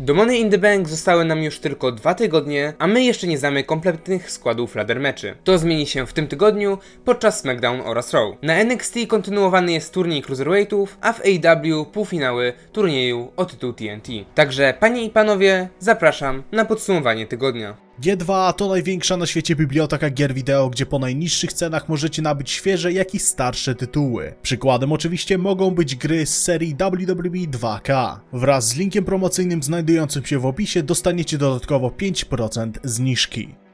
Do Money in the Bank zostały nam już tylko dwa tygodnie, a my jeszcze nie znamy kompletnych składów ladder meczy. To zmieni się w tym tygodniu podczas SmackDown oraz Raw. Na NXT kontynuowany jest turniej Cruiserweightów, a w AEW półfinały turnieju o tytuł TNT. Także panie i panowie, zapraszam na podsumowanie tygodnia. G2 to największa na świecie biblioteka gier wideo, gdzie po najniższych cenach możecie nabyć świeże, jak i starsze tytuły. Przykładem oczywiście mogą być gry z serii WWE 2K. Wraz z linkiem promocyjnym znajdującym się w opisie dostaniecie dodatkowo 5% zniżki.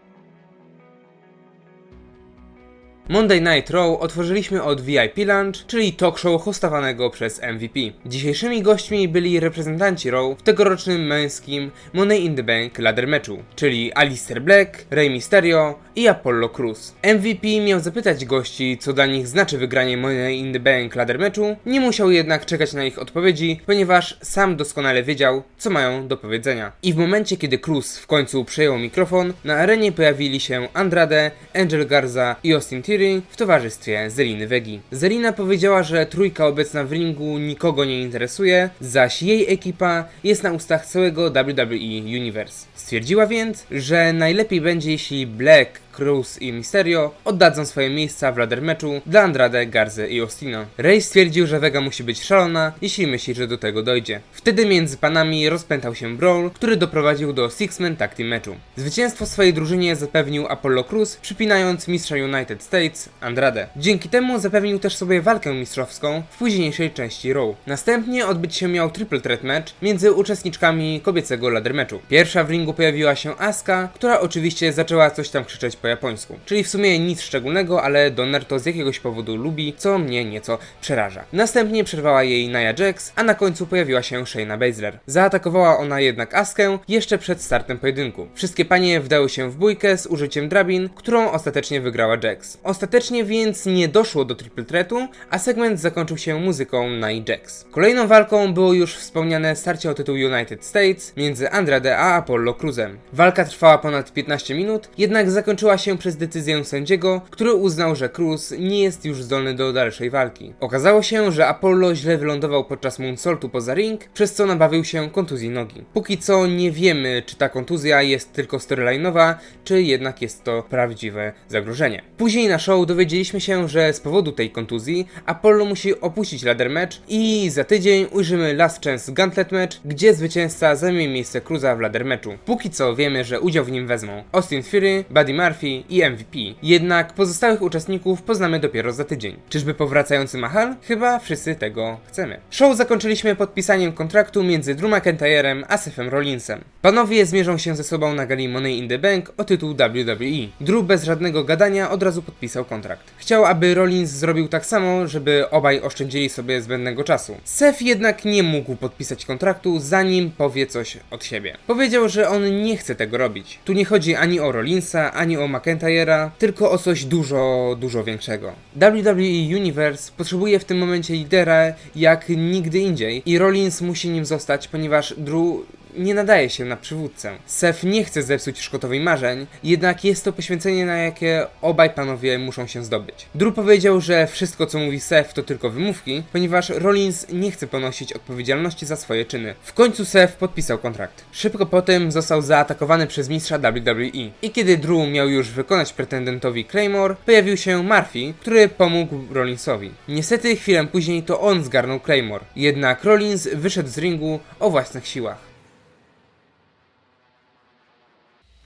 Monday Night Raw otworzyliśmy od VIP Lunch, czyli talk show hostowanego przez MVP. Dzisiejszymi gośćmi byli reprezentanci Raw w tegorocznym męskim Money in the Bank ladder meczu, czyli Alistair Black, Rey Mysterio i Apollo Cruz. MVP miał zapytać gości, co dla nich znaczy wygranie Money in the Bank ladder meczu, nie musiał jednak czekać na ich odpowiedzi, ponieważ sam doskonale wiedział, co mają do powiedzenia. I w momencie, kiedy Cruz w końcu przejął mikrofon, na arenie pojawili się Andrade, Angel Garza i Austin Theory w towarzystwie Zeliny Wegi. Zelina powiedziała, że trójka obecna w ringu nikogo nie interesuje, zaś jej ekipa jest na ustach całego WWE Universe. Stwierdziła więc, że najlepiej będzie jeśli Black Cruz i Mysterio oddadzą swoje miejsca w ladder meczu dla Andrade, Garzy i Austina. Ray stwierdził, że Vega musi być szalona, jeśli myśli, że do tego dojdzie. Wtedy między panami rozpętał się brawl, który doprowadził do Six-Man Tag Team meczu. Zwycięstwo swojej drużynie zapewnił Apollo Cruz, przypinając mistrza United States Andrade. Dzięki temu zapewnił też sobie walkę mistrzowską w późniejszej części Raw. Następnie odbyć się miał triple threat match między uczestniczkami kobiecego ladder meczu. Pierwsza w ringu pojawiła się Asuka, która oczywiście zaczęła coś tam krzyczeć po japońsku. Czyli w sumie nic szczególnego, ale Donner to z jakiegoś powodu lubi, co mnie nieco przeraża. Następnie przerwała jej Nia Jax, a na końcu pojawiła się Shayna Baszler. Zaatakowała ona jednak Askę jeszcze przed startem pojedynku. Wszystkie panie wdały się w bójkę z użyciem drabin, którą ostatecznie wygrała Jax. Ostatecznie więc nie doszło do triple threatu, a segment zakończył się muzyką Nia Jax. Kolejną walką było już wspomniane starcie o tytuł United States między Andrade a Apollo Cruzem. Walka trwała ponad 15 minut, jednak zakończyła się przez decyzję sędziego, który uznał, że Cruz nie jest już zdolny do dalszej walki. Okazało się, że Apollo źle wylądował podczas moonsaultu poza ring, przez co nabawił się kontuzji nogi. Póki co nie wiemy, czy ta kontuzja jest tylko storyline'owa, czy jednak jest to prawdziwe zagrożenie. Później na show dowiedzieliśmy się, że z powodu tej kontuzji Apollo musi opuścić ladder match i za tydzień ujrzymy Last Chance Gauntlet Match, gdzie zwycięzca zajmie miejsce Cruza w ladder matchu. Póki co wiemy, że udział w nim wezmą Austin Fury, Buddy Murphy i MVP. Jednak pozostałych uczestników poznamy dopiero za tydzień. Czyżby powracający Mahal? Chyba wszyscy tego chcemy. Show zakończyliśmy podpisaniem kontraktu między Drew McIntyrem a Sefem Rollinsem. Panowie zmierzą się ze sobą na gali Money in the Bank o tytuł WWE. Drew bez żadnego gadania od razu podpisał kontrakt. Chciał, aby Rollins zrobił tak samo, żeby obaj oszczędzili sobie zbędnego czasu. Sef jednak nie mógł podpisać kontraktu, zanim powie coś od siebie. Powiedział, że on nie chce tego robić. Tu nie chodzi ani o Rollinsa, ani o McIntyre'a, tylko o coś dużo, dużo większego. WWE Universe potrzebuje w tym momencie lidera jak nigdy indziej i Rollins musi nim zostać, ponieważ Drew nie nadaje się na przywódcę. Sef nie chce zepsuć Szkotowi marzeń, jednak jest to poświęcenie, na jakie obaj panowie muszą się zdobyć. Drew powiedział, że wszystko co mówi Sef to tylko wymówki, ponieważ Rollins nie chce ponosić odpowiedzialności za swoje czyny. W końcu Sef podpisał kontrakt. Szybko potem został zaatakowany przez mistrza WWE. I kiedy Drew miał już wykonać pretendentowi Claymore, pojawił się Murphy, który pomógł Rollinsowi. Niestety chwilę później to on zgarnął Claymore, jednak Rollins wyszedł z ringu o własnych siłach.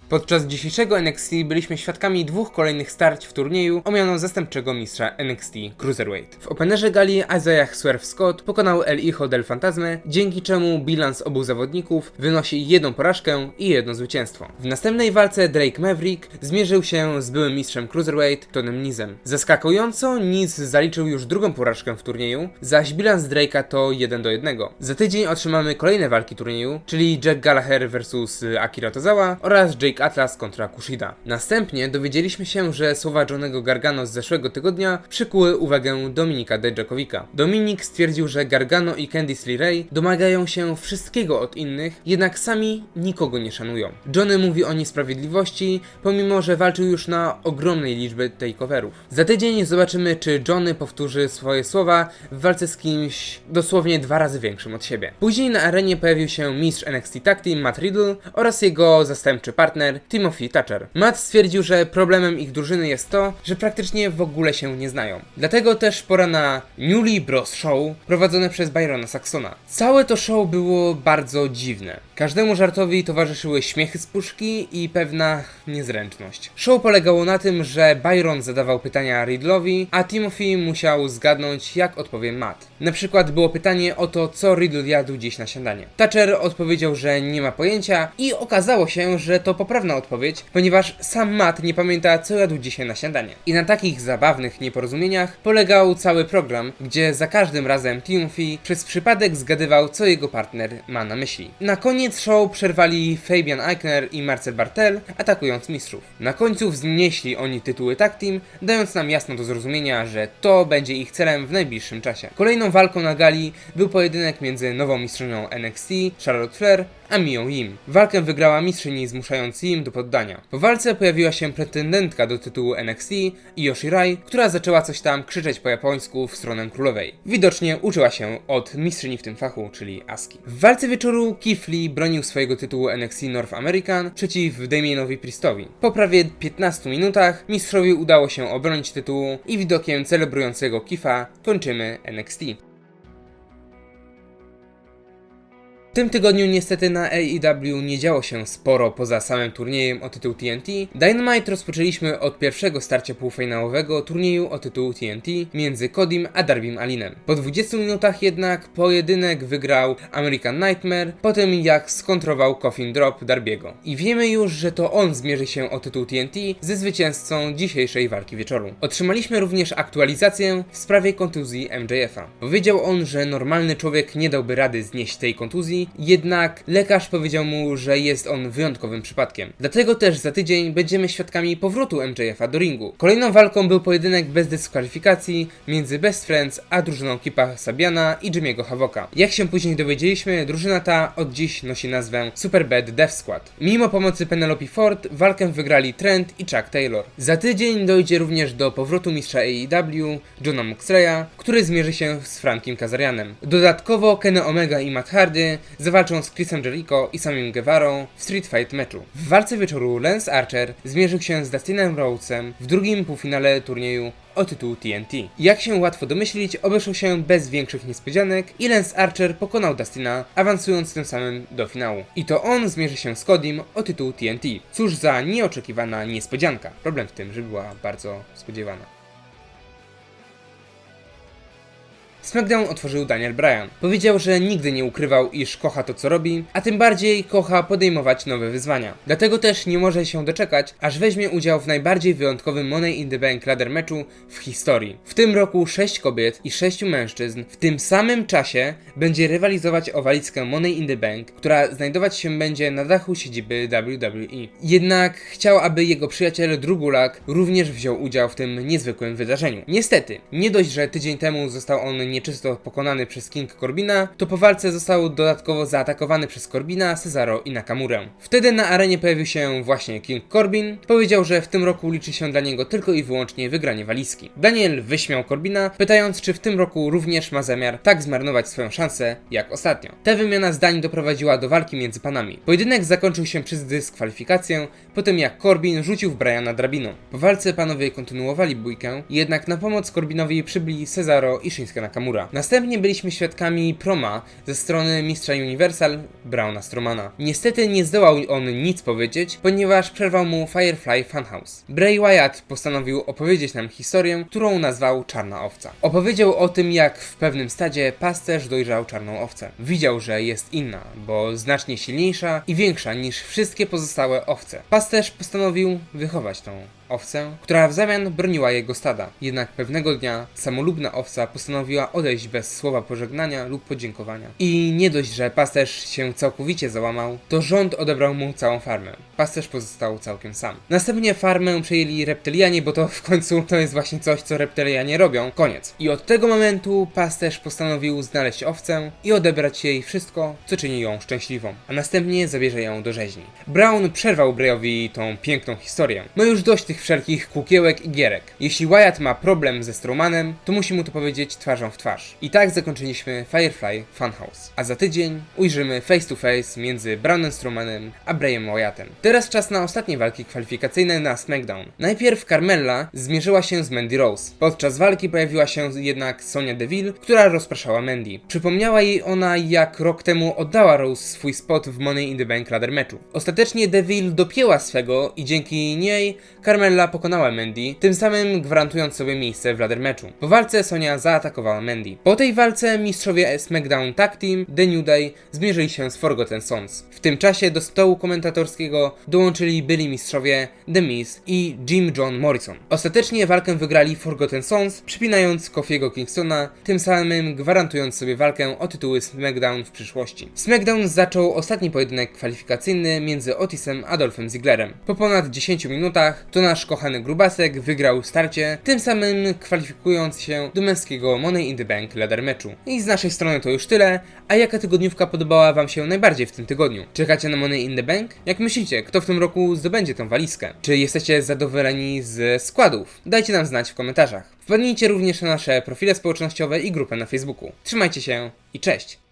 Podczas dzisiejszego NXT byliśmy świadkami dwóch kolejnych starć w turnieju o miano zastępczego mistrza NXT Cruiserweight. W openerze gali Isaiah Swerve Scott pokonał El Hijo del Fantasmy, dzięki czemu bilans obu zawodników wynosi jedną porażkę i jedno zwycięstwo. W następnej walce Drake Maverick zmierzył się z byłym mistrzem Cruiserweight Tonem Nizem. Zaskakująco Niz zaliczył już drugą porażkę w turnieju, zaś bilans Drake'a to 1 do 1. Za tydzień otrzymamy kolejne walki turnieju, czyli Jack Gallagher vs Akira Tozawa oraz Jake Jake Atlas kontra Kushida. Następnie dowiedzieliśmy się, że słowa Johnego Gargano z zeszłego tygodnia przykuły uwagę Dominika Dejakowika. Dominik stwierdził, że Gargano i Candice LeRae domagają się wszystkiego od innych, jednak sami nikogo nie szanują. Johnny mówi o niesprawiedliwości, pomimo że walczył już na ogromnej liczbie takeoverów. Za tydzień zobaczymy, czy Johnny powtórzy swoje słowa w walce z kimś dosłownie dwa razy większym od siebie. Później na arenie pojawił się mistrz NXT Tag Team Matt Riddle oraz jego zastępczy partner Timothy Thatcher. Matt stwierdził, że problemem ich drużyny jest to, że praktycznie w ogóle się nie znają. Dlatego też pora na Newly Bros Show prowadzone przez Byrona Saxona. Całe to show było bardzo dziwne. Każdemu żartowi towarzyszyły śmiechy z puszki i pewna niezręczność. Show polegało na tym, że Byron zadawał pytania Riddle'owi, a Timothy musiał zgadnąć, jak odpowie Matt. Na przykład było pytanie o to, co Riddle jadł dziś na śniadanie. Thatcher odpowiedział, że nie ma pojęcia i okazało się, że to poprawna odpowiedź, ponieważ sam Matt nie pamięta, co jadł dzisiaj na śniadanie. I na takich zabawnych nieporozumieniach polegał cały program, gdzie za każdym razem Timothy przez przypadek zgadywał, co jego partner ma na myśli. Na koniec show przerwali Fabian Eichner i Marcel Bartel, atakując mistrzów. Na końcu wznieśli oni tytuły tag team, dając nam jasno do zrozumienia, że to będzie ich celem w najbliższym czasie. Kolejną walką na gali był pojedynek między nową mistrzynią NXT, Charlotte Flair, a Mią Yim. Walkę wygrała mistrzyni zmuszając Yim do poddania. Po walce pojawiła się pretendentka do tytułu NXT, Io Shirai, która zaczęła coś tam krzyczeć po japońsku w stronę królowej. Widocznie uczyła się od mistrzyni w tym fachu, czyli Aski. W walce wieczoru Lee bronił swojego tytułu NXT North American przeciw Damienowi Priestowi. Po prawie 15 minutach mistrzowi udało się obronić tytułu i widokiem celebrującego Kifa kończymy NXT. Tym tygodniu niestety na AEW nie działo się sporo poza samym turniejem o tytuł TNT. Dynamite rozpoczęliśmy od pierwszego starcia półfinałowego turnieju o tytuł TNT między Kodim a Darbim Alinem. Po 20 minutach jednak pojedynek wygrał American Nightmare po tym jak skontrował Coffin Drop Darbiego. I wiemy już, że to on zmierzy się o tytuł TNT ze zwycięzcą dzisiejszej walki wieczoru. Otrzymaliśmy również aktualizację w sprawie kontuzji MJF-a. Powiedział on, że normalny człowiek nie dałby rady znieść tej kontuzji, jednak lekarz powiedział mu, że jest on wyjątkowym przypadkiem. Dlatego też za tydzień będziemy świadkami powrotu MJF-a do ringu. Kolejną walką był pojedynek bez dyskwalifikacji między Best Friends a drużyną Kipa Sabiana i Jimmy'ego Havoka. Jak się później dowiedzieliśmy, drużyna ta od dziś nosi nazwę Super Bad Death Squad. Mimo pomocy Penelope Ford, walkę wygrali Trent i Chuck Taylor. Za tydzień dojdzie również do powrotu mistrza AEW, Johna Moxleya, który zmierzy się z Frankiem Kazarianem. Dodatkowo Kenny Omega i Matt Hardy zawalczą z Chrisem Jericho i samym Guevarą w Street Fight meczu. W walce wieczoru Lance Archer zmierzył się z Dustinem Rhodesem w drugim półfinale turnieju o tytuł TNT. Jak się łatwo domyślić, obeszło się bez większych niespodzianek i Lance Archer pokonał Dustina, awansując tym samym do finału. I to on zmierzy się z Codim o tytuł TNT. Cóż za nieoczekiwana niespodzianka. Problem w tym, że była bardzo spodziewana. SmackDown otworzył Daniel Bryan. Powiedział, że nigdy nie ukrywał, iż kocha to co robi, a tym bardziej kocha podejmować nowe wyzwania. Dlatego też nie może się doczekać, aż weźmie udział w najbardziej wyjątkowym Money in the Bank ladder meczu w historii. W tym roku 6 kobiet i 6 mężczyzn w tym samym czasie będzie rywalizować o walizkę Money in the Bank, która znajdować się będzie na dachu siedziby WWE. Jednak chciał, aby jego przyjaciel Drugulak również wziął udział w tym niezwykłym wydarzeniu. Niestety, nie dość, że tydzień temu został on nieczysto pokonany przez King Corbina, to po walce został dodatkowo zaatakowany przez Corbina, Cesaro i Nakamurę. Wtedy na arenie pojawił się właśnie King Corbin. Powiedział, że w tym roku liczy się dla niego tylko i wyłącznie wygranie walizki. Daniel wyśmiał Corbina, pytając, czy w tym roku również ma zamiar tak zmarnować swoją szansę jak ostatnio. Ta wymiana zdań doprowadziła do walki między panami. Pojedynek zakończył się przez dyskwalifikację, po tym jak Corbin rzucił w Briana drabiną. Po walce panowie kontynuowali bójkę, jednak na pomoc Corbinowi przybyli Cesaro i Shinsuke Nakamura. Następnie byliśmy świadkami proma ze strony mistrza Universal Brauna Strowmana. Niestety nie zdołał on nic powiedzieć, ponieważ przerwał mu Firefly Funhouse. Bray Wyatt postanowił opowiedzieć nam historię, którą nazwał Czarna Owca. Opowiedział o tym, jak w pewnym stadzie pasterz dojrzał czarną owcę. Widział, że jest inna, bo znacznie silniejsza i większa niż wszystkie pozostałe owce. Pasterz postanowił wychować tą owcę, która w zamian broniła jego stada. Jednak pewnego dnia samolubna owca postanowiła odejść bez słowa pożegnania lub podziękowania. I nie dość, że pasterz się całkowicie załamał, to rząd odebrał mu całą farmę. Pasterz pozostał całkiem sam. Następnie farmę przejęli reptylianie, bo to w końcu to jest właśnie coś, co reptylianie robią. Koniec. I od tego momentu pasterz postanowił znaleźć owcę i odebrać jej wszystko, co czyni ją szczęśliwą, a następnie zabierze ją do rzeźni. Brown przerwał Brayowi tą piękną historię. Ma już dość tych wszelkich kukiełek i gierek. Jeśli Wyatt ma problem ze Strowmanem, to musi mu to powiedzieć twarzą w twarz. I tak zakończyliśmy Firefly Funhouse. A za tydzień ujrzymy face to face między Brownem Strowmanem a Brayem Wyattem. Teraz czas na ostatnie walki kwalifikacyjne na SmackDown. Najpierw Carmella zmierzyła się z Mandy Rose. Podczas walki pojawiła się jednak Sonia Deville, która rozpraszała Mandy. Przypomniała jej ona, jak rok temu oddała Rose swój spot w Money in the Bank ladder meczu. Ostatecznie Deville dopięła swego i dzięki niej Carmella pokonała Mandy, tym samym gwarantując sobie miejsce w ladder meczu. Po walce Sonia zaatakowała Mandy. Po tej walce mistrzowie SmackDown Tag Team The New Day zmierzyli się z Forgotten Sons. W tym czasie do stołu komentatorskiego dołączyli byli mistrzowie The Miz i Jim John Morrison. Ostatecznie walkę wygrali Forgotten Sons, przypinając Kofiego Kingstona, tym samym gwarantując sobie walkę o tytuły SmackDown w przyszłości. SmackDown zaczął ostatni pojedynek kwalifikacyjny między Otisem a Dolphem Zigglerem. Po ponad 10 minutach to nasz kochany grubasek wygrał starcie, tym samym kwalifikując się do męskiego Money in the Bank ladder meczu. I z naszej strony to już tyle, a jaka tygodniówka podobała wam się najbardziej w tym tygodniu? Czekacie na Money in the Bank? Jak myślicie, kto w tym roku zdobędzie tę walizkę? Czy jesteście zadowoleni z składów? Dajcie nam znać w komentarzach. Wpadnijcie również na nasze profile społecznościowe i grupę na Facebooku. Trzymajcie się i cześć!